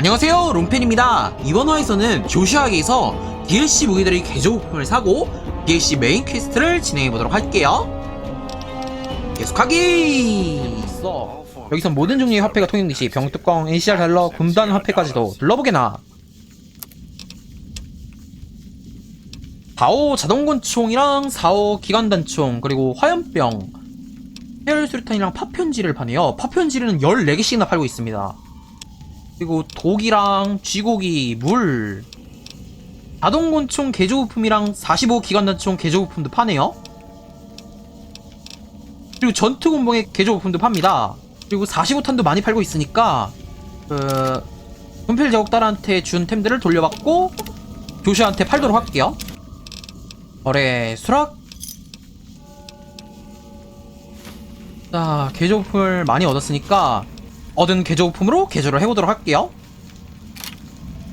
안녕하세요 롱팬입니다. 이번 화에서는 조슈아에게서 DLC 무기들의 개조부품을 사고 DLC 메인 퀘스트를 진행해보도록 할게요. 계속하기! 여기서 모든 종류의 화폐가 통용되시 병뚜껑, NCR 달러, 군단 화폐까지도 둘러보게나. 4호 자동권총이랑 4호 기관단총 그리고 화염병 헤어수류탄이랑 파편지를 파네요. 파편지는 14개씩이나 팔고 있습니다 그리고 독이랑 쥐고기, 물, 자동권총 개조부품이랑 45 기관단총 개조부품도 파네요. 그리고 전투곤봉의 개조부품도 팝니다. 그리고 45탄도 많이 팔고 있으니까 그 분필 제국달한테 준 템들을 돌려받고 조슈한테 팔도록 할게요. 거래 수락. 자 개조부품을 많이 얻었으니까 얻은 개조부품으로 개조를 해보도록 할게요.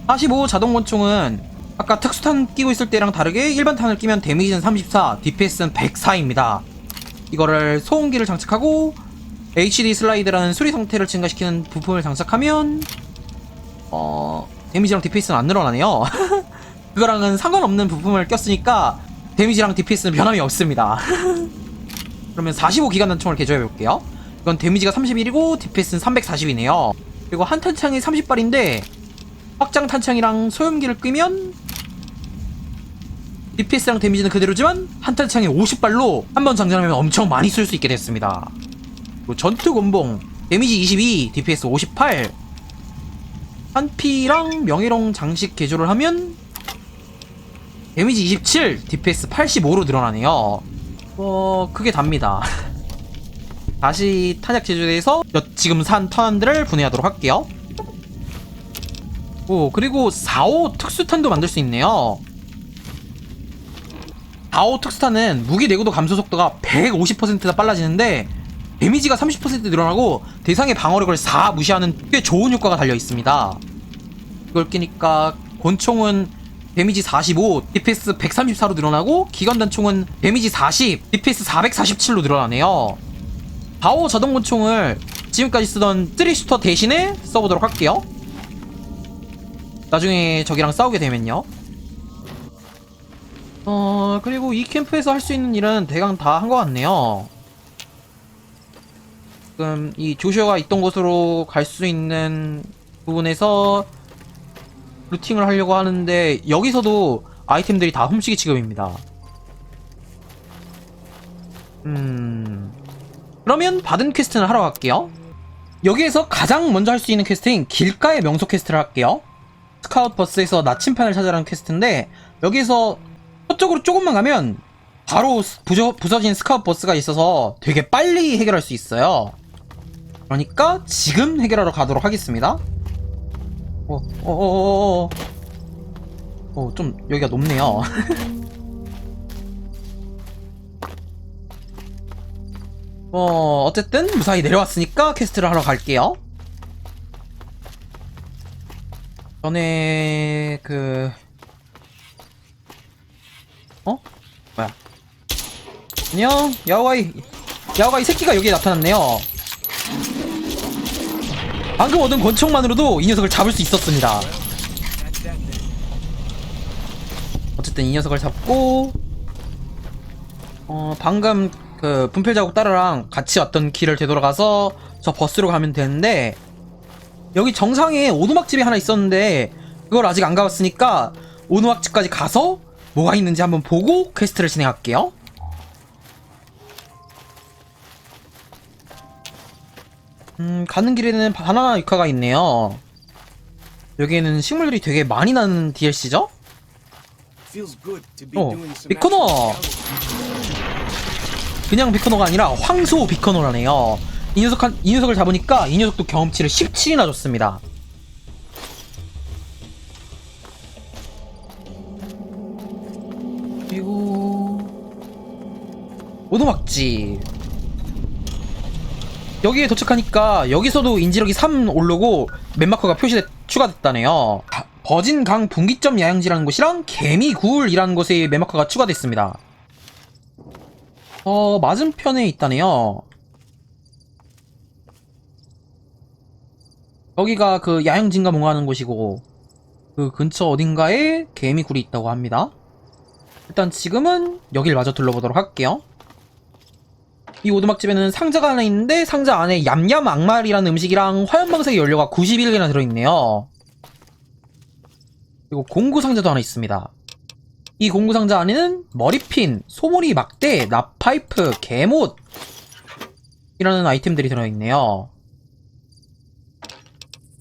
45 자동권총은 아까 특수탄 끼고 있을 때랑 다르게 일반 탄을 끼면 데미지는 34, DPS는 104입니다. 이거를 소음기를 장착하고 HD 슬라이드라는 수리 상태를 증가시키는 부품을 장착하면 어... 데미지랑 DPS는 안 늘어나네요. 그거랑은 상관없는 부품을 꼈으니까 데미지랑 DPS는 변함이 없습니다. 그러면 45 기관단총을 개조해볼게요 이건 데미지가 31이고 DPS는 340이네요. 그리고 한 탄창이 30발인데 확장 탄창이랑 소염기를 끄면 DPS랑 데미지는 그대로지만 한 탄창에 50발로 한 번 장전하면 엄청 많이 쏠 수 있게 됐습니다. 전투 곤봉 데미지 22, DPS 58 한피랑 명예롱 장식 개조를 하면 데미지 27, DPS 85로 늘어나네요. 어, 그게 답니다. 다시 탄약 제조대에서 지금 산 탄들을 분해하도록 할게요. 오 그리고 4호 특수탄도 만들 수 있네요. 4호 특수탄은 무기 내구도 감소 속도가 150%나 빨라지는데 데미지가 30% 늘어나고 대상의 방어력을 4 무시하는 꽤 좋은 효과가 달려 있습니다. 이걸 끼니까 권총은 데미지 45, DPS 134로 늘어나고 기관 단총은 데미지 40, DPS 447로 늘어나네요. 바오 자동권총을 지금까지 쓰던 쓰리슈터 대신에 써보도록 할게요. 나중에 적이랑 싸우게 되면요. 어, 그리고 이 캠프에서 할 수 있는 일은 대강 다 한 것 같네요. 지금 이 조슈아가 있던 곳으로 갈 수 있는 부분에서 루팅을 하려고 하는데 여기서도 아이템들이 다 훔치기 취급입니다. 음... 그러면 받은 퀘스트는 하러 갈게요. 여기에서 가장 먼저 할 수 있는 퀘스트인 길가의 명소 퀘스트를 할게요. 스카우트 버스에서 나침판을 찾아라는 퀘스트인데 여기에서 서쪽으로 조금만 가면 바로 부저, 부서진 스카우트 버스가 있어서 되게 빨리 해결할 수 있어요. 그러니까 지금 해결하러 가도록 하겠습니다. 어, 어, 어, 어, 어, 어, 좀 여기가 높네요. 어, 어쨌든 무사히 내려왔으니까 퀘스트를 하러 갈게요. 전에 그 어? 뭐야? 안녕, 야오가이. 야오가이 새끼가 여기에 나타났네요. 방금 얻은 권총만으로도 이 녀석을 잡을 수 있었습니다. 어쨌든 이 녀석을 잡고 어 방금 그 분필 자국 따르랑 같이 왔던 길을 되돌아가서 저 버스로 가면 되는데 여기 정상에 오두막집이 하나 있었는데 그걸 아직 안 가봤으니까 오두막집까지 가서 뭐가 있는지 한번 보고 퀘스트를 진행할게요. 음, 가는 길에는 바나나 육화가 있네요. 여기에는 식물들이 되게 많이 나는 DLC죠? 어, 미코너! 그냥 비커노가 아니라 황소 비커노라네요. 이 녀석 한, 이 녀석을 잡으니까 이 녀석도 경험치를 17이나 줬습니다. 그리고 오도막지 여기에 도착하니까 여기서도 인지력이 3 오르고 맵마커가 표시돼 추가됐다네요. 가- 버진강 분기점 야영지라는 곳이랑 개미굴이라는 곳에 맵마커가 추가됐습니다. 어, 맞은편에 있다네요. 여기가 그 야영진가 몽하는 곳이고 그 근처 어딘가에 개미 굴이 있다고 합니다. 일단 지금은 여길 마저 둘러보도록 할게요. 이 오두막집에는 상자가 하나 있는데 상자 안에 얌얌 악말이라는 음식이랑 화염방사기 연료가 91개나 들어있네요. 그리고 공구 상자도 하나 있습니다. 이 공구 상자 안에는 머리핀, 소머리 막대, 납파이프, 개못 이라는 아이템들이 들어있네요.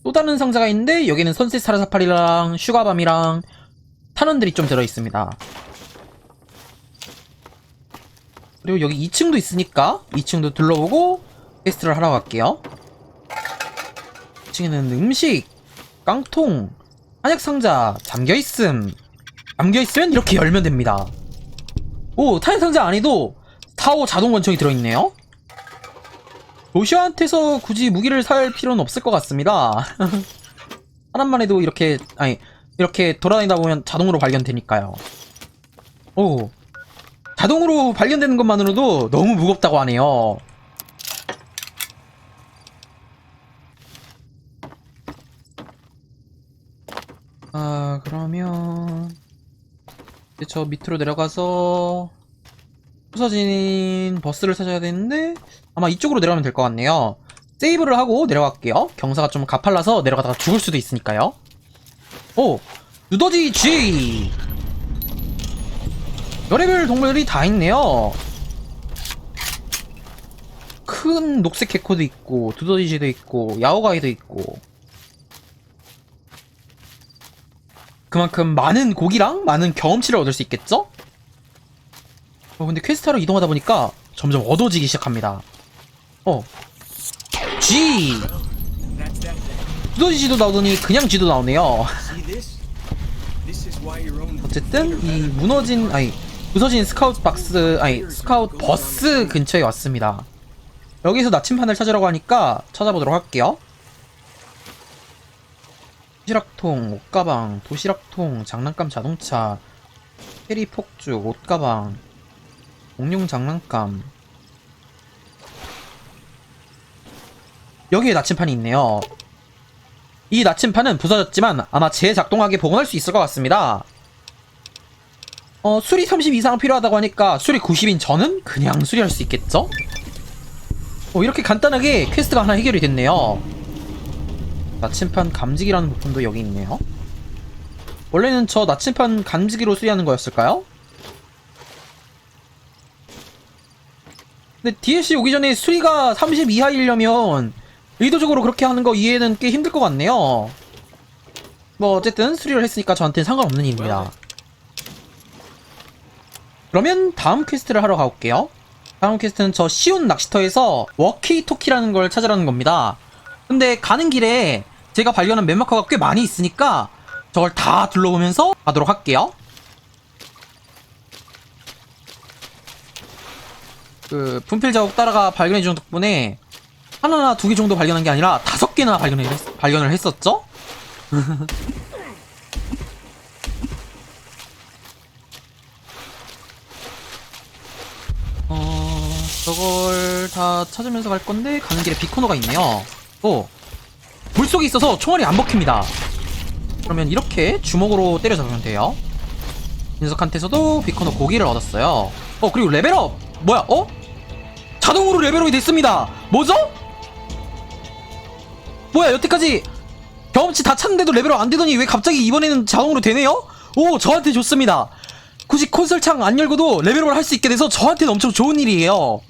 또 다른 상자가 있는데 여기는 선셋 사라사파리랑 슈가밤이랑 탄원들이 좀 들어있습니다. 그리고 여기 2층도 있으니까 2층도 둘러보고 테스트를 하러 갈게요. 2층에는 음식, 깡통, 한약 상자, 잠겨있음. 잠겨있으면 이렇게 열면 됩니다. 오, 탄약 상자 안에도 타워 자동 권총이 들어있네요. 로시아한테서 굳이 무기를 살 필요는 없을 것 같습니다. 하나만 해도 이렇게, 아니, 이렇게 돌아다니다 보면 자동으로 발견되니까요. 오, 자동으로 발견되는 것만으로도 너무 무겁다고 하네요. 아, 그러면 이제 저 밑으로 내려가서 부서진 버스를 찾아야 되는데 아마 이쪽으로 내려가면 될 것 같네요. 세이브를 하고 내려갈게요. 경사가 좀 가팔라서 내려가다가 죽을 수도 있으니까요. 오! 누더지 G! 별의별 동물들이 다 있네요. 큰 녹색 개코도 있고, 두더지도 있고, 야오가이도 있고. 그만큼 많은 고기랑 많은 경험치를 얻을 수 있겠죠? 어, 근데 퀘스트하러 이동하다 보니까 점점 어두워지기 시작합니다. 어. G! 두더지 G도 나오더니 그냥 G도 나오네요. 어쨌든 이 무너진 아니 부서진 스카우트 박스 아니 스카우트 버스 근처에 왔습니다. 여기서 나침판을 찾으라고 하니까 찾아보도록 할게요. 도시락통, 옷가방, 도시락통, 장난감 자동차, 캐리 폭죽, 옷가방, 공룡 장난감. 여기에 나침판이 있네요. 이 나침판은 부서졌지만 아마 재작동하게 복원할 수 있을 것 같습니다. 어, 수리 30 이상 필요하다고 하니까 수리 90인 저는 그냥 수리할 수 있겠죠? 어, 이렇게 간단하게 퀘스트가 하나 해결이 됐네요. 나침판 감지기라는 부품도 여기 있네요. 원래는 저 나침판 감지기로 수리하는 거였을까요? 근데 DLC 오기 전에 수리가 30 이하이려면 의도적으로 그렇게 하는 거 이해는 꽤 힘들 것 같네요. 뭐 어쨌든 수리를 했으니까 저한테는 상관없는 일입니다. 그러면 다음 퀘스트를 하러 가볼게요. 다음 퀘스트는 저 쉬운 낚시터에서 워키토키라는 걸 찾으라는 겁니다. 근데 가는 길에 제가 발견한 맵마커가 꽤 많이 있으니까 저걸 다 둘러보면서 가도록 할게요. 그 분필 자국 따라가 발견해주는 덕분에 하나나 두 개 정도 발견한 게 아니라 다섯 개나 발견을, 했, 발견을 했었죠? 어, 저걸 다 찾으면서 갈 건데 가는 길에 비코너가 있네요. 오, 물속에 있어서 총알이 안 먹힙니다. 그러면 이렇게 주먹으로 때려잡으면 돼요. 녀석한테서도 비코너 고기를 얻었어요. 어, 그리고 레벨업! 뭐야, 어? 자동으로 레벨업이 됐습니다! 뭐죠? 뭐야, 여태까지 경험치 다 찾는데도 레벨업 안 되더니 왜 갑자기 이번에는 자동으로 되네요? 오, 저한테 좋습니다. 굳이 콘솔 창 안 열고도 레벨업을 할 수 있게 돼서 저한테는 엄청 좋은 일이에요.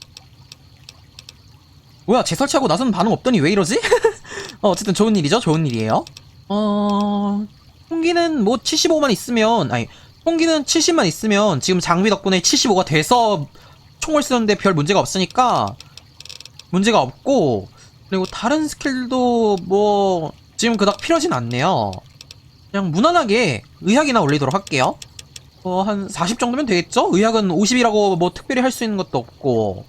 뭐야, 재설치하고 나서는 반응 없더니 왜 이러지? 어, 어쨌든 좋은 일이죠. 좋은 일이에요. 어, 총기는 뭐 75만 있으면, 아니, 총기는 70만 있으면 지금 장비 덕분에 75가 돼서 총을 쓰는데 별 문제가 없으니까 문제가 없고, 그리고 다른 스킬도 뭐 지금 그닥 필요하진 않네요. 그냥 무난하게 의학이나 올리도록 할게요. 어, 한 40 정도면 되겠죠? 의학은 50이라고 뭐 특별히 할 수 있는 것도 없고.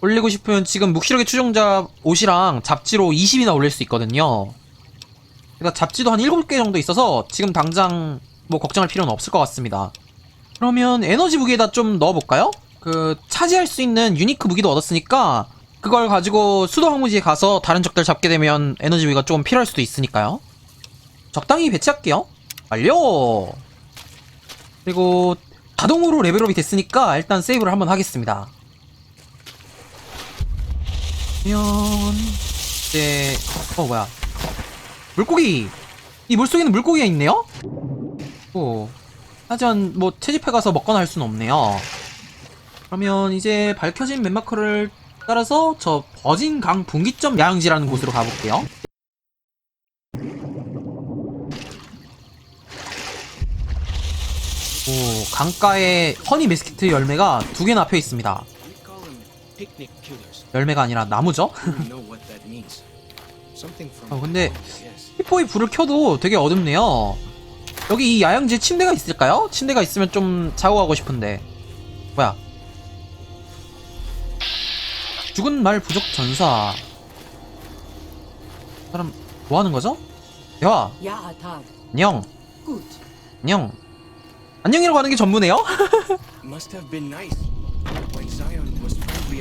올리고 싶으면 지금 묵시력의 추종자 옷이랑 잡지로 20이나 올릴 수 있거든요. 그러니까 잡지도 한 7개 정도 있어서 지금 당장 뭐 걱정할 필요는 없을 것 같습니다. 그러면 에너지 무기에다 좀 넣어볼까요? 그 차지할 수 있는 유니크 무기도 얻었으니까 그걸 가지고 수도 황무지에 가서 다른 적들 잡게 되면 에너지 부위가 좀 필요할 수도 있으니까요. 적당히 배치할게요. 완료! 그리고 자동으로 레벨업이 됐으니까 일단 세이브를 한번 하겠습니다. 그러면 이제 어 뭐야 물고기 이 물속에는 물고기가 있네요? 오 하지만 뭐 채집해 가서 먹거나 할 수는 없네요. 그러면 이제 밝혀진 맵마커를 따라서 저 버진 강 분기점 야영지라는 곳으로 가볼게요. 오, 강가에 허니 메스키트 열매가 두 개나 펴 있습니다. 열매가 아니라 나무죠? 어, 근데. 히포이 불을 켜도 되게 어둡네요. 여기 이 야영지에 침대가 있을까요? 침대가 있으면 좀 자고 가고 싶은데. 뭐야? 죽은 말 부족 전사. 사람 뭐 하는 거죠? 야. 안녕. 안녕. 안녕이라고 하는 게 전부네요?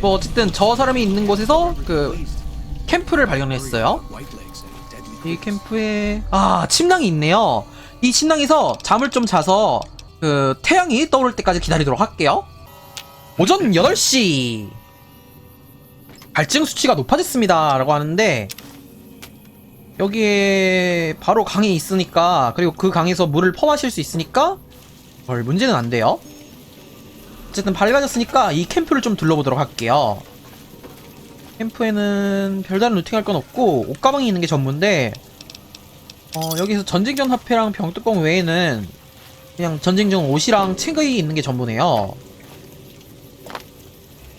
뭐 어쨌든 저 사람이 있는 곳에서 그. 캠프를 발견했어요. 이. 캠프에 아 침낭이 있네요. 이 침낭에서 잠을 좀 자서 그 태양이 떠오를 때까지 기다리도록 할게요. 오전 8시 갈증 수치가 높아졌습니다 라고 하는데 여기에 바로 강이 있으니까 그리고 그 강에서 물을 퍼마실 수 있으니까 별 문제는 안 돼요. 어쨌든 밝아졌으니까 이 캠프를 좀 둘러보도록 할게요. 캠프에는 별다른 루팅할 건 없고 옷가방이 있는 게 전부인데 어, 여기서 전쟁전 화폐랑 병뚜껑 외에는 그냥 전쟁전 옷이랑 책이 있는 게 전부네요.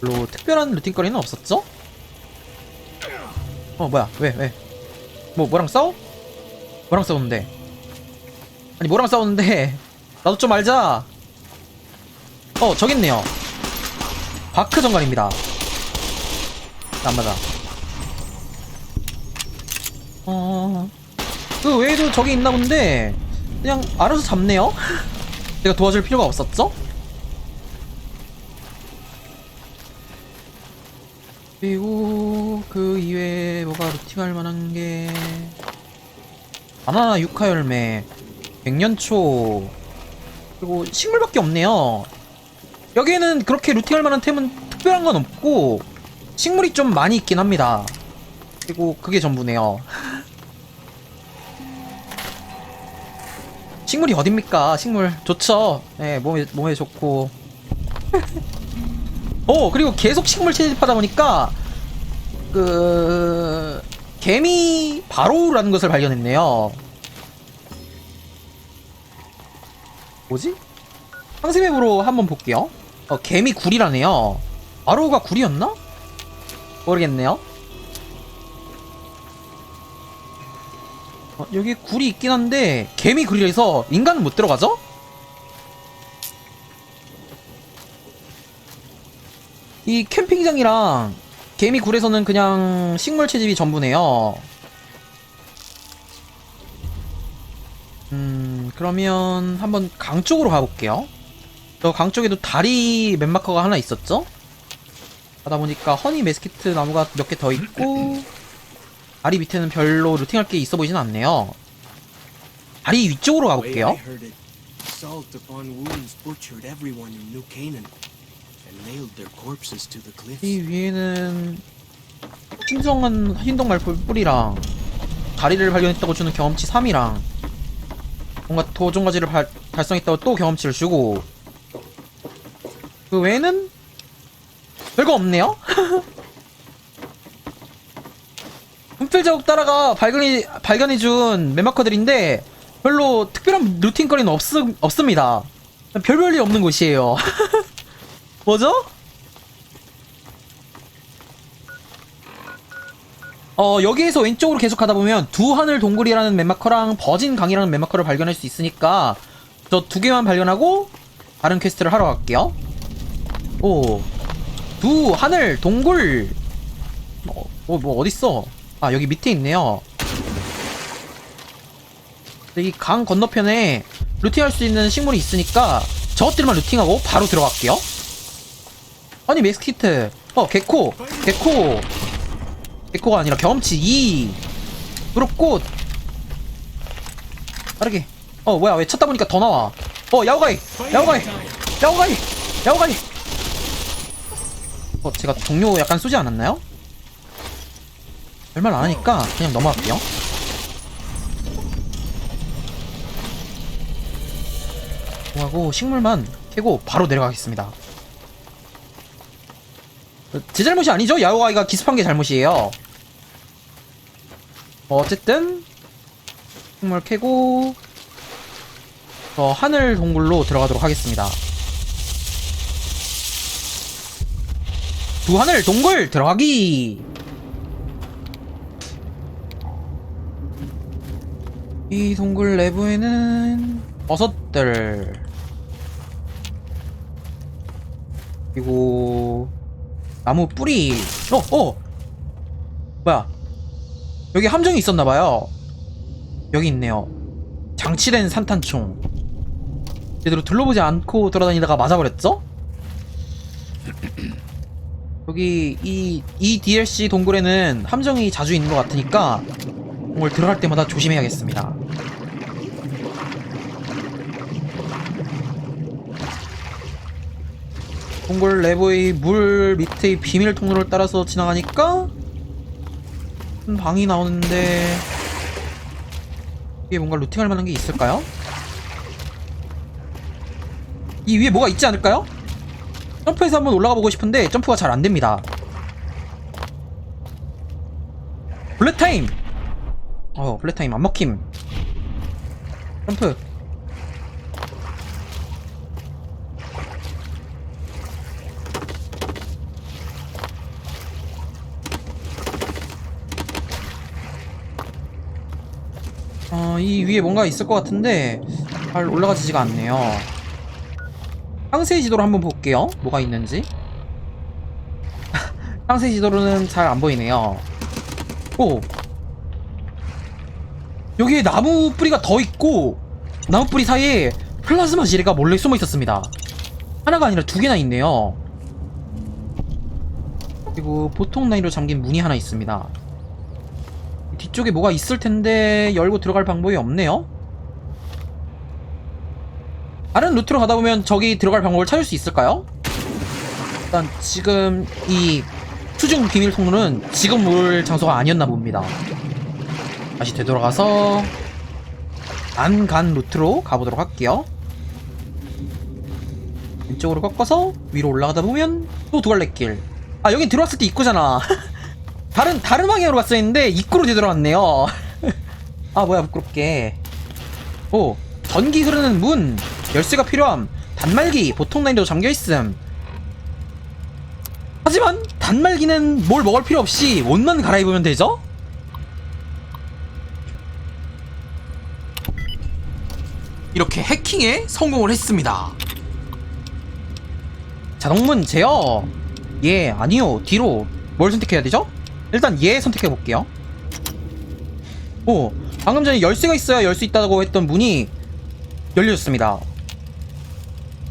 별로 특별한 루팅거리는 없었죠? 어 뭐야 왜 왜? 뭐 뭐랑 싸워? 뭐랑 싸우는데? 아니 뭐랑 싸우는데 나도 좀 알자. 어 저기 있네요. 바크 정갈입니다. 안 맞아. 어, 그 외에도 저기 있나 본데, 그냥 알아서 잡네요? 제가 도와줄 필요가 없었죠? 그리고 그 이외에 뭐가 루팅할 만한 게, 바나나 육화 열매, 백년초, 그리고 식물밖에 없네요. 여기에는 그렇게 루팅할 만한 템은 특별한 건 없고, 식물이 좀 많이 있긴 합니다. 그리고 그게 전부네요. 식물이 어딥니까? 식물 좋죠. 예, 몸에 몸에 좋고. 오, 그리고 계속 식물 채집하다 보니까 그 개미 바로라는 것을 발견했네요. 뭐지? 상세맵으로 한번 볼게요. 어, 개미 굴이라네요. 바로가 굴이었나? 모르겠네요. 어, 여기 굴이 있긴 한데 개미 굴이라서 인간은 못 들어가죠? 이 캠핑장이랑 개미 굴에서는 그냥 식물 채집이 전부네요. 음, 그러면 한번 강 쪽으로 가볼게요. 저 강 쪽에도 다리 맨마커가 하나 있었죠? 하다 보니까 허니 메스키트 나무가 몇 개 더 있고 다리 밑에는 별로 루팅할 게 있어 보이진 않네요. 다리 위쪽으로 가볼게요. 이 위에는 신성한 흰동 말풀 뿌리랑 다리를 발견했다고 주는 경험치 3이랑 뭔가 도종가지를 발- 달성했다고 또 경험치를 주고 그 외에는 별거 없네요? 분필 자국 따라가 발견해, 발견해준 맵마커들인데 별로 특별한 루틴거리는 없, 없습니다. 별별 일 없는 곳이에요. 뭐죠? 어, 여기에서 왼쪽으로 계속 가다 보면 두 하늘 동굴이라는 맵마커랑 버진 강이라는 맵마커를 발견할 수 있으니까 저 두 개만 발견하고 다른 퀘스트를 하러 갈게요. 오, 두 하늘 동굴. 어, 어, 뭐 어딨어? 아, 여기 밑에 있네요. 여기 강 건너편에 루팅할 수 있는 식물이 있으니까 저것들만 루팅하고 바로 들어갈게요. 아니 메스키트. 어 개코. 개코. 개코가 아니라 경험치 2 무릎꽃. 빠르게. 어 뭐야. 왜 찾다 보니까 더 나와. 어 야오가이. 야오가이. 야오가이. 야오가이 어 제가 동료 약간 쏘지 않았나요? 별말 안 하니까 그냥 넘어갈게요 하고 식물만 캐고 바로 내려가겠습니다 제 잘못이 아니죠? 야오가이가 기습한 게 잘못이에요 어, 어쨌든 식물 캐고 저 하늘 동굴로 들어가도록 하겠습니다 두 하늘 동굴 들어가기 이 동굴 내부에는 버섯들 그리고 나무 뿌리 어! 어! 뭐야 여기 함정이 있었나봐요 여기 있네요 장치된 산탄총 제대로 둘러보지 않고 돌아다니다가 맞아버렸죠? 여기 이, 이 DLC 동굴에는 함정이 자주 있는 것 같으니까 동굴 들어갈 때마다 조심해야겠습니다 동굴 내부의 물 밑의 비밀 통로를 따라서 지나가니까 큰 방이 나오는데 위에 뭔가 루팅할 만한 게 있을까요? 이 위에 뭐가 있지 않을까요? 점프해서 한번 올라가 보고 싶은데 점프가 잘 안 됩니다. 블랙 타임. 어, 블랙 타임 안 먹힘. 점프. 어, 이 위에 뭔가 있을 것 같은데 잘 올라가지지가 않네요. 상세 지도로 한번 볼게요. 뭐가 있는지. 상세 지도로는 잘 안 보이네요. 오! 여기에 나무 뿌리가 더 있고 나무 뿌리 사이에 플라즈마 지뢰가 몰래 숨어 있었습니다. 하나가 아니라 두 개나 있네요. 그리고 보통 난이로 잠긴 문이 하나 있습니다. 뒤쪽에 뭐가 있을 텐데 열고 들어갈 방법이 없네요. 다른 루트로 가다 보면 저기 들어갈 방법을 찾을 수 있을까요? 일단 지금 이 수중 비밀 통로는 지금 올 장소가 아니었나 봅니다. 다시 되돌아가서 안 간 루트로 가보도록 할게요. 왼쪽으로 꺾어서 위로 올라가다 보면 또 두 갈래 길. 아 여긴 들어왔을 때 입구잖아. 다른 다른 방향으로 갔어야 했는데 입구로 되돌아왔네요. 아 뭐야 부끄럽게. 오 전기 흐르는 문 열쇠가 필요함 단말기 보통 난이도 잠겨있음 하지만 단말기는 뭘 먹을 필요 없이 옷만 갈아입으면 되죠? 이렇게 해킹에 성공을 했습니다 자동문 제어 예 아니요 뒤로 뭘 선택해야 되죠? 일단 예 선택해 볼게요 오 방금 전에 열쇠가 있어야 열 수 있다고 했던 문이 열려졌습니다.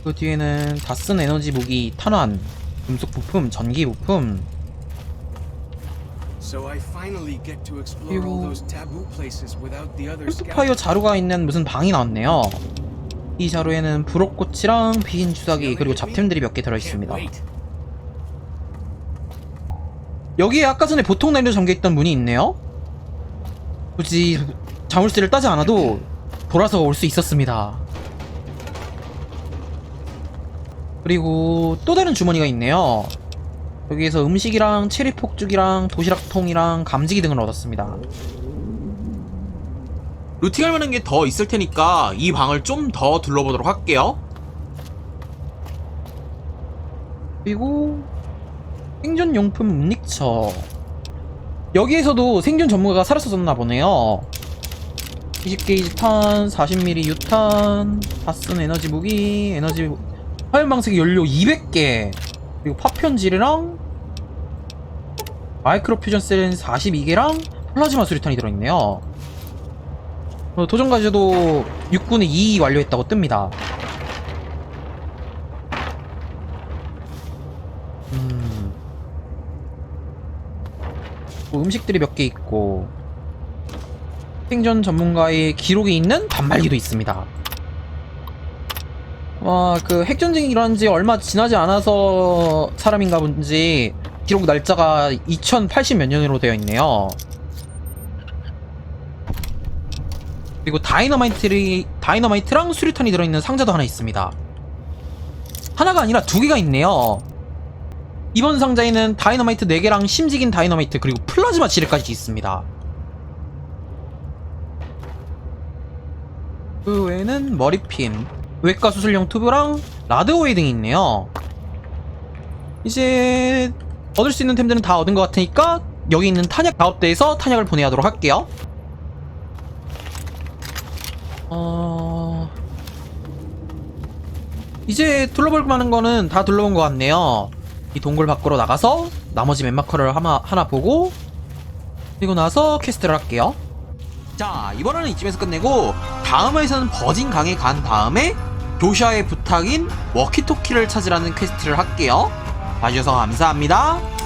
그 뒤에는 다 쓴 에너지 무기, 탄환, 금속 부품, 전기 부품. 그리고 캠프파이어 자루가 있는 무슨 방이 나왔네요. 이 자루에는 불옷꽃이랑 비인 주사기 그리고 잡템들이 몇 개 들어 있습니다. 여기에 아까 전에 보통 난이도 잠겨 있던 문이 있네요. 굳이 자물쇠를 따지 않아도 돌아서 올 수 있었습니다. 그리고 또 다른 주머니가 있네요. 여기에서 음식이랑 체리 폭죽이랑 도시락통이랑 감지기 등을 얻었습니다. 루팅할 만한 게 더 있을 테니까 이 방을 좀 더 둘러보도록 할게요. 그리고 생존용품 음닉처. 여기에서도 생존 전문가가 살았었나 보네요. 20게이지 탄, 40mm 유탄, 다쓴 에너지 무기, 에너지 화염방사기 연료 200개, 그리고 파편지르랑 마이크로 퓨전 셀 42개랑 플라즈마 수류탄이 들어있네요. 어, 도전 과제도 육군의 2 완료했다고 뜹니다. 음, 뭐 음식들이 몇 개 있고 생존 전문가의 기록이 있는 단말기도 있습니다. 와, 그 핵전쟁이 일어난 지 얼마 지나지 않아서 사람인가 본지 기록 날짜가 2080 몇 년으로 되어 있네요. 그리고 다이너마이트리, 다이너마이트랑 수류탄이 들어있는 상자도 하나 있습니다. 하나가 아니라 두 개가 있네요. 이번 상자에는 다이너마이트 4개랑 심지긴 다이너마이트 그리고 플라즈마 지뢰까지 있습니다. 그 외에는 머리핀, 외과 수술용 튜브랑 라드오일 등이 있네요. 이제 얻을 수 있는 템들은 다 얻은 것 같으니까 여기 있는 탄약 가업대에서 탄약을 보내하도록 할게요. 어... 이제 둘러볼 만한 거는 다 둘러본 것 같네요. 이 동굴 밖으로 나가서 나머지 맵마커를 하나, 하나 보고 그리고 나서 퀘스트를 할게요. 자, 이번에는 이쯤에서 끝내고 다음에서는 버진 강에 간 다음에 조샤의 부탁인 워키토키를 찾으라는 퀘스트를 할게요. 봐주셔서 감사합니다.